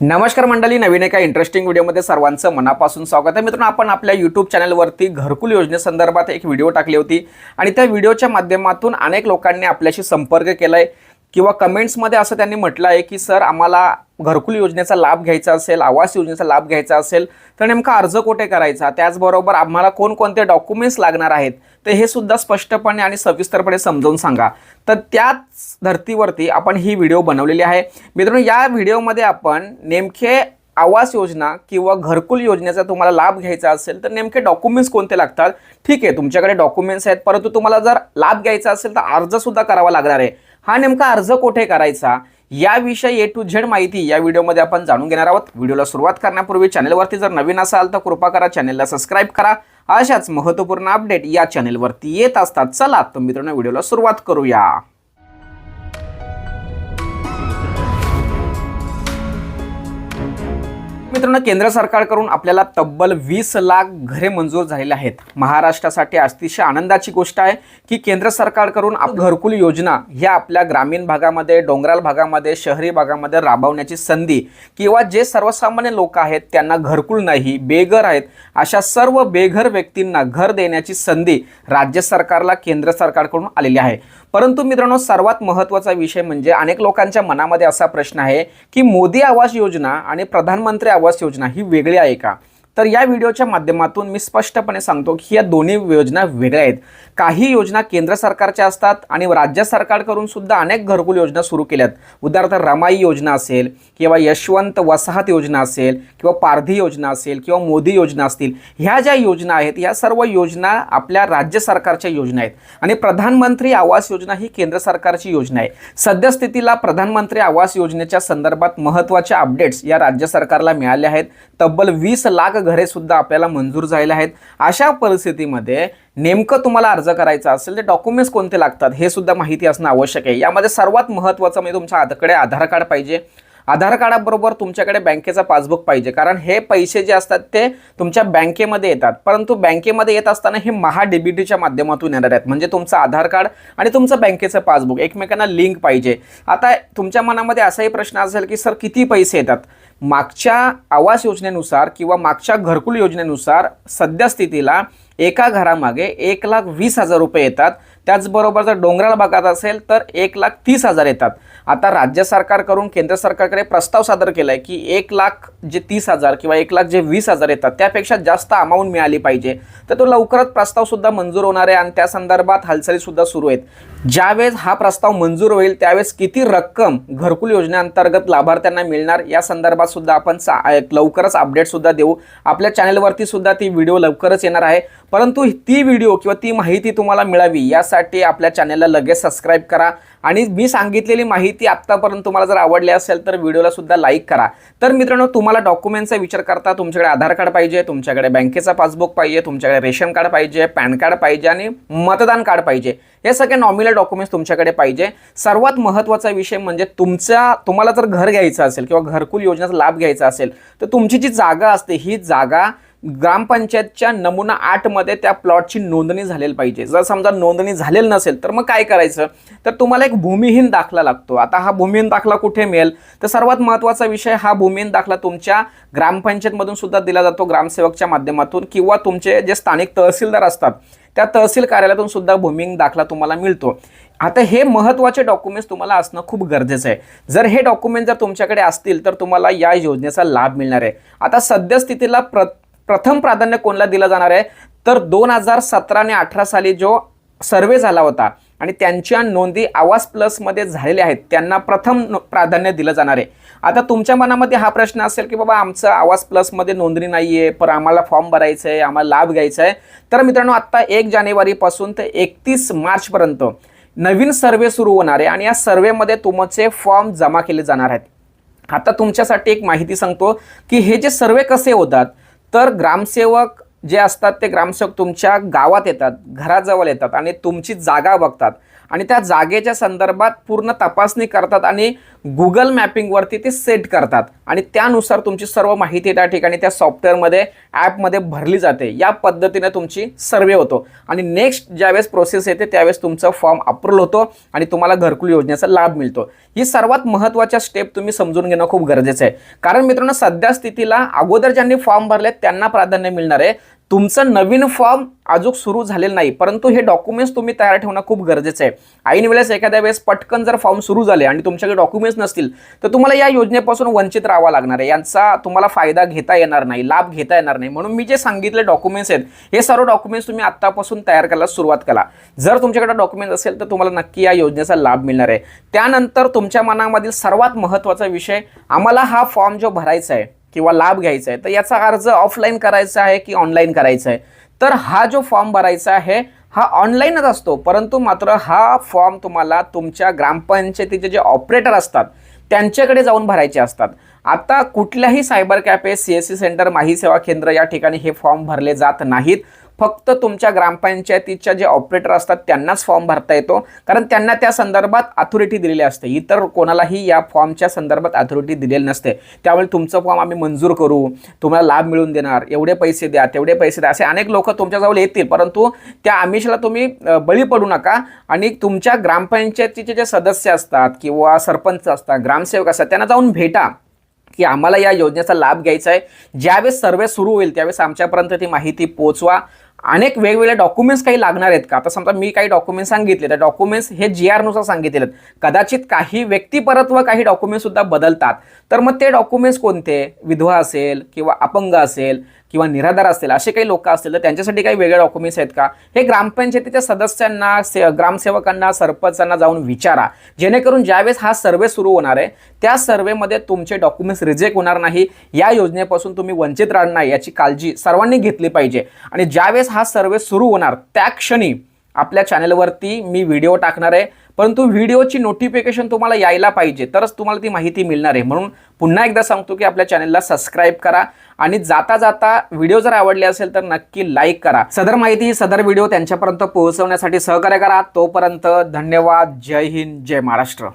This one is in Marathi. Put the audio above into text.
नमस्कार मंडळी नवीन एका इंटरेस्टिंग व्हिडिओमध्ये सर्वांचं मनापासून स्वागत आहे. मित्रांनो आपण आपल्या यूट्यूब चॅनलवरती घरकुल योजनेसंदर्भात एक व्हिडिओ टाकली होती आणि त्या व्हिडिओच्या माध्यमातून अनेक लोकांनी आपल्याशी संपर्क केला आहे किंवा कमेंट्समध्ये असं त्यांनी म्हटलं आहे की सर आम्हाला घरकुल योजनेचा लाभ घ्यायचा असेल आवास योजनेचा लाभ घ्यायचा असेल तर नेमका अर्ज कुठे करायचा? त्याचबरोबर आम्हाला कोणकोणते डॉक्युमेंट्स लागणार आहेत? तर हे सुद्धा स्पष्टपणे आणि सविस्तरपणे समजावून सांगा. तर त्याच धर्तीवरती आपण ही व्हिडिओ बनवलेली आहे. मित्रांनो या व्हिडिओमध्ये आपण नेमके आवास योजना किंवा घरकुल योजनेचा तुम्हाला लाभ घ्यायचा असेल तर नेमके डॉक्युमेंट्स कोणते लागतात? ठीक आहे तुमच्याकडे डॉक्युमेंट्स आहेत परंतु तुम्हाला जर लाभ घ्यायचा असेल तर अर्जसुद्धा करावा लागणार आहे. हा नेमका अर्ज कुठे करायचा? याविषयी ए टू झेड माहिती या व्हिडिओमध्ये आपण जाणून घेणार आहोत. व्हिडिओला सुरुवात करण्यापूर्वी चॅनलवरती जर नवीन असाल तर कृपा करा चॅनलला सबस्क्राईब करा. अशाच महत्त्वपूर्ण अपडेट या चॅनलवरती येत असतात. चला तर मित्रांनो व्हिडिओला सुरुवात करूया. मित्रांनो केंद्र सरकारकडून आपल्याला तब्बल वीस लाख घरे मंजूर झालेली आहेत. महाराष्ट्रासाठी अतिशय आनंदाची गोष्ट आहे की केंद्र सरकारकडून घरकुल योजना ह्या आपल्या ग्रामीण भागामध्ये डोंगराळ भागामध्ये शहरी भागामध्ये राबवण्याची संधी किंवा जे सर्वसामान्य लोक आहेत त्यांना घरकुल नाही बेघर आहेत अशा सर्व बेघर व्यक्तींना घर देण्याची संधी राज्य सरकारला केंद्र सरकारकडून आलेली आहे. परंतु मित्रांनो सर्वात महत्त्वाचा विषय म्हणजे अनेक लोकांच्या मनामध्ये असा प्रश्न आहे की मोदी आवास योजना आणि प्रधानमंत्री आवास योजना ही वेगळी आहे का? तर या व्हिडिओच्या माध्यमातून मी स्पष्टपणे सांगतो की या दोन्ही योजना वेगळ्या आहेत. काही योजना केंद्र सरकारच्या असतात आणि राज्य सरकारकडून सुद्धा अनेक घरकुल योजना सुरू केल्यात. उदाहरणार्थ रमाई योजना असेल किंवा यशवंत वसाहत योजना असेल किंवा पारधी योजना असेल किंवा मोदी योजना असतील ह्या ज्या योजना आहेत ह्या सर्व योजना आपल्या राज्य सरकारच्या योजना आहेत. आणि प्रधानमंत्री आवास योजना ही केंद्र सरकारची योजना आहे. सद्यस्थितीला प्रधानमंत्री आवास योजनेच्या संदर्भात महत्त्वाचे अपडेट्स या राज्य सरकारला मिळाले आहेत. तब्बल वीस लाख घरे सुद्धा आपल्याला मंजूर झालेले आहेत. अशा परिस्थितीमध्ये नेमकं तुम्हाला अर्ज करायचा असेल तर डॉक्युमेंट्स कोणते लागतात हे सुद्धा माहिती असणं आवश्यक आहे. यामध्ये सर्वात महत्त्वाचं म्हणजे तुमच्या हाताकडे आधार कार्ड पाहिजे. आधार कार्डाबरोबर तुमच्याकडे बँकेचा पासबुक पाहिजे. कारण हे पैसे जे असतात ते तुमच्या बँकेमध्ये येतात. परंतु बँकेमध्ये येत असताना हे महा डीबीटीच्या माध्यमातून येणार आहेत. म्हणजे तुमचं आधार कार्ड आणि तुमचं बँकेचं पासबुक. एकमेकांना लिंक पाहिजे. आता तुमच्या मनामध्ये असाही प्रश्न असेल की सर किती पैसे येतात? मागच्या आवास योजनेनुसार किंवा मागच्या घरकुल योजनेनुसार सद्यस्थितीला एका घरामागे एक लाख वीस हजार रुपये येतात. त्याचबरोबर जर डोंगराळ भागात असेल तर एक लाख तीस हजार येतात. आता राज्य सरकारकडून केंद्र सरकारकडे प्रस्ताव सादर केला आहे की एक लाख जे तीस हजार किंवा एक लाख जे वीस हजार येतात त्यापेक्षा जास्त अमाऊंट मिळाली पाहिजे. तर तो लवकरच प्रस्तावसुद्धा मंजूर होणार आहे आणि त्या संदर्भात हालचालीसुद्धा सुरू आहेत. ज्यावेळेस हा प्रस्ताव मंजूर होईल त्यावेळेस किती रक्कम घरकुल योजनेअंतर्गत लाभार्थ्यांना मिळणार या संदर्भात सुद्धा आपण लवकरच अपडेटसुद्धा देऊ. आपल्या चॅनलवरती सुद्धा ती व्हिडिओ लवकरच येणार आहे. परंतु ती व्हिडिओ किंवा ती माहिती तुम्हाला मिळावी यासाठी आपल्या चॅनलला लगेच सबस्क्राईब करा. आणि मी सांगितलेली माहिती आत्तापर्यंत तुम्हाला जर आवडली असेल तर व्हिडिओला सुद्धा लाईक करा. तर मित्रांनो तुम्हाला डॉक्युमेंटचा विचार करता तुमच्याकडे आधार कार्ड पाहिजे तुमच्याकडे बँकेचा पासबुक पाहिजे तुमच्याकडे रेशन कार्ड पाहिजे पॅन कार्ड पाहिजे आणि मतदान कार्ड पाहिजे. हे सगळे नॉमिनल डॉक्युमेंट्स तुमच्याकडे पाहिजे. सर्वात महत्त्वाचा विषय म्हणजे तुमच्या तुम्हाला जर घर घ्यायचं असेल किंवा घरकुल योजनेचा लाभ घ्यायचा असेल तर तुमची जी जागा असते ही जागा ग्रामपंचायतच्या नमुना आठमध्ये त्या प्लॉटची नोंदणी झालेली पाहिजे. जर समजा नोंदणी झालेली नसेल तर मग काय करायचं? तर तुम्हाला एक भूमिहीन दाखला लागतो. आता हा भूमिहीन दाखला कुठे मिळेल? तर सर्वात महत्त्वाचा विषय हा भूमिहीन दाखला तुमच्या ग्रामपंचायतमधून सुद्धा दिला जातो ग्रामसेवकच्या माध्यमातून किंवा तुमचे जे स्थानिक तहसीलदार असतात त्या तहसील कार्यालयातून सुद्धा भूमिहीन दाखला तुम्हाला मिळतो. आता हे महत्त्वाचे डॉक्युमेंट्स तुम्हाला असणं खूप गरजेचं आहे. जर हे डॉक्युमेंट जर तुमच्याकडे असतील तर तुम्हाला या योजनेचा लाभ मिळणार आहे. आता सद्यस्थितीला प्र प्रथम प्राधान्य कोणाला दिलं जाणार आहे? तर दोन हजार सतरा आणि अठरा साली जो सर्वे झाला होता आणि त्यांच्या नोंदी आवाज प्लसमध्ये झालेल्या आहेत त्यांना प्रथम प्राधान्य दिलं जाणार आहे. आता तुमच्या मनामध्ये हा प्रश्न असेल की बाबा आमचं आवाज प्लसमध्ये नोंदणी नाही आहे पण आम्हाला फॉर्म भरायचं आहे आम्हाला लाभ घ्यायचा आहे तर मित्रांनो आत्ता एक जानेवारीपासून ते एकतीस मार्चपर्यंत नवीन सर्वे सुरू होणार आहे आणि या सर्वेमध्ये तुमचे फॉर्म जमा केले जाणार आहेत. आता तुमच्यासाठी एक माहिती सांगतो की हे जे सर्वे कसे होतात तर ग्रामसेवक जे असतात ते ग्रामसेवक तुमच्या गावात येतात घराजवळ येतात आणि तुमची जागा बघतात. आणि त्या जागेच्या संदर्भात पूर्ण तपासणी करतात आणि गुगल मॅपिंगवरती ते सेट करतात. आणि त्यानुसार तुमची सर्व माहिती त्या ठिकाणी त्या सॉफ्टवेअरमध्ये ॲपमध्ये भरली जाते. या पद्धतीने तुमची सर्वे होतो. आणि नेक्स्ट ज्यावेळेस प्रोसेस येते त्यावेळेस तुमचं फॉर्म अप्रूव्ह होतो आणि तुम्हाला घरकुल योजनेचा लाभ मिळतो. ही सर्वात महत्त्वाच्या स्टेप तुम्ही समजून घेणं खूप गरजेचं आहे. कारण मित्रांनो सध्या स्थितीला अगोदर ज्यांनी फॉर्म भरले त्यांना प्राधान्य मिळणार आहे. तुमचं नवीन फॉर्म अजून सुरू झालेलं नाही परंतु हे डॉक्युमेंट्स तुम्ही तयार ठेवणं खूप गरजेचं आहे. ऐन वेळेस एखाद्या वेळेस पटकन जर फॉर्म सुरू झाले आणि तुमच्याकडे डॉक्युमेंट्स नसतील तर तुम्हाला या योजनेपासून वंचित राहावा लागणार आहे. यांचा तुम्हाला फायदा घेता येणार नाही लाभ घेता येणार नाही. म्हणून मी जे सांगितले डॉक्युमेंट्स आहेत हे सर्व डॉक्युमेंट्स तुम्ही आत्तापासून तयार करायला सुरुवात करा. जर तुमच्याकडे डॉक्युमेंट्स असेल तर तुम्हाला नक्की या योजनेचा लाभ मिळणार आहे. त्यानंतर तुमच्या मनामधील सर्वात महत्त्वाचा विषय आम्हाला हा फॉर्म जो भरायचा आहे किंवा लाभ घ्यायचा आहे तर याचा अर्ज ऑफलाईन करायचा आहे की ऑनलाईन करायचा आहे? तर हा जो फॉर्म भरायचा आहे हा ऑनलाईनच असतो परंतु मात्र हा फॉर्म तुम्हाला तुमच्या ग्रामपंचायतीचे जे ऑपरेटर असतात त्यांच्याकडे जाऊन भरायचे असतात. आता कुठल्याही cyber cafe C S C centre माही सेवा केंद्र या ठिकाणी हे फॉर्म भरले जात नाहीत. फक्त तुमच्या ग्रामपंचायतीच्या जे ऑपरेटर असतात त्यांनाच फॉर्म भरता येतो. कारण त्यांना त्या संदर्भात अथॉरिटी दिलेली असते. इतर कोणालाही या फॉर्मच्या संदर्भात अथॉरिटी दिलेली नसते. त्यामुळे तुमचं फॉर्म आम्ही मंजूर करू. तुम्हाला लाभ मिळवून देणार. एवढे पैसे द्या तेवढे पैसे द्या. असे अनेक लोक तुमच्याजवळ येतील. परंतु त्या आमिषाला तुम्ही बळी पडू नका. आणि तुमच्या ग्रामपंचायतीचे जे सदस्य असतात किंवा सरपंच असतात ग्रामसेवक असतात त्यांना जाऊन भेटा की आम्हाला या योजनेचा लाभ घ्यायचा आहे. ज्यावेळेस सर्वे सुरू होईल त्यावेळेस आमच्यापर्यंत ती माहिती पोचवा अनेक वेगवेगळे डॉक्युमेंट्स काही लागणार आहेत का? आता समजा मी काही डॉक्युमेंट्स सांगितले तर डॉक्युमेंट्स हे जी आरनुसार सांगितले आहेत. कदाचित काही व्यक्तिपरत्व काही डॉक्युमेंट्स सुद्धा बदलतात. तर मग ते डॉक्युमेंट्स कोणते? विधवा असेल किंवा अपंग असेल किंवा निराधार असतील असे काही लोक असतील तर त्यांच्यासाठी काही वेगळे डॉक्युमेंट्स आहेत का? हे ग्रामपंचायतीच्या सदस्यांना से ग्रामसेवकांना सरपंचांना जाऊन विचारा. जेणेकरून ज्यावेळेस हा सर्वे सुरू होणार आहे त्या सर्वेमध्ये तुमचे डॉक्युमेंट्स रिजेक्ट होणार नाही. या योजनेपासून तुम्ही वंचित राहणार नाही याची काळजी सर्वांनी घेतली पाहिजे. आणि ज्यावेळेस हा सर्वे सुरू होणार त्या क्षणी आपल्या चॅनलवरती मी व्हिडिओ टाकणार आहे. परंतु व्हिडिओची नोटिफिकेशन तुम्हाला यायला पाहिजे तरच तुम्हाला ती माहिती मिळणार आहे. म्हणून पुन्हा एकदा सांगतो की आपल्या चॅनलला सबस्क्राईब करा आणि जाता जाता व्हिडिओ जर आवडले असेल तर नक्की लाईक करा. सदर माहिती सदर व्हिडिओ त्यांच्यापर्यंत पोहोचवण्यासाठी सहकार्य करा. तोपर्यंत धन्यवाद. जय हिंद. जय महाराष्ट्र.